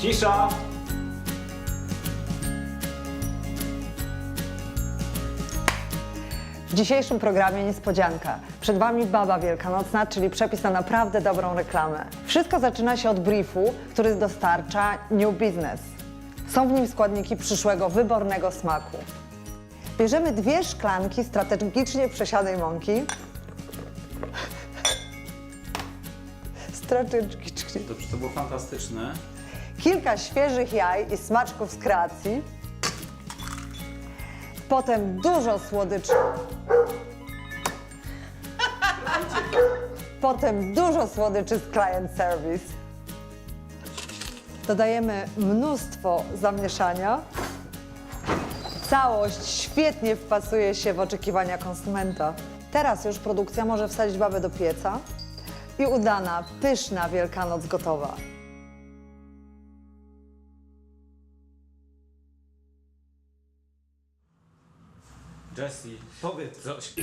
Cisza! W dzisiejszym programie niespodzianka. Przed Wami baba wielkanocna, czyli przepis na naprawdę dobrą reklamę. Wszystko zaczyna się od briefu, który dostarcza New Business. Są w nim składniki przyszłego, wybornego smaku. Bierzemy dwie szklanki strategicznie przesianej mąki. Strategicznie. Dobrze, to było fantastyczne. Kilka świeżych jaj i smaczków z kreacji, potem dużo słodyczy, potem dużo słodyczy z client service. Dodajemy mnóstwo zamieszania. Całość świetnie wpasuje się w oczekiwania konsumenta. Teraz już produkcja może wsadzić babę do pieca i udana, pyszna Wielkanoc gotowa. Jessie, powiedz coś.